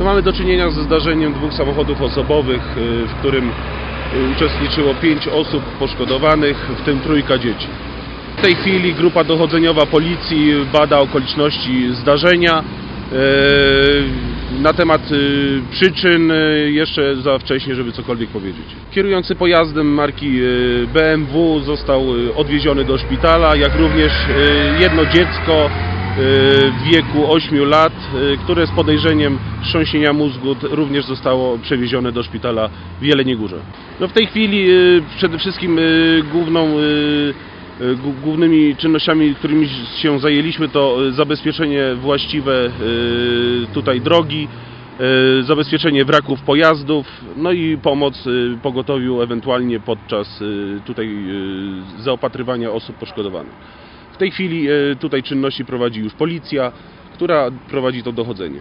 No, mamy do czynienia ze zdarzeniem dwóch samochodów osobowych, y, w którym y, uczestniczyło pięć osób poszkodowanych, w tym trójka dzieci. W tej chwili grupa dochodzeniowa policji bada okoliczności zdarzenia. E, Na temat y, przyczyn y, jeszcze za wcześnie, żeby cokolwiek powiedzieć. Kierujący pojazdem marki y, BMW został y, odwieziony do szpitala, jak również y, jedno dziecko y, w wieku 8 lat, y, które z podejrzeniem wstrząsienia mózgu również zostało przewiezione do szpitala w Jeleniej Górze. No w tej chwili y, przede wszystkim y, główną y, y, Głównymi czynnościami, którymi się zajęliśmy, to y, zabezpieczenie właściwe y, tutaj drogi, y, zabezpieczenie wraków pojazdów, no i pomoc y, pogotowiu ewentualnie podczas y, tutaj y, zaopatrywania osób poszkodowanych. W tej chwili y, tutaj czynności prowadzi już policja, która prowadzi to dochodzenie.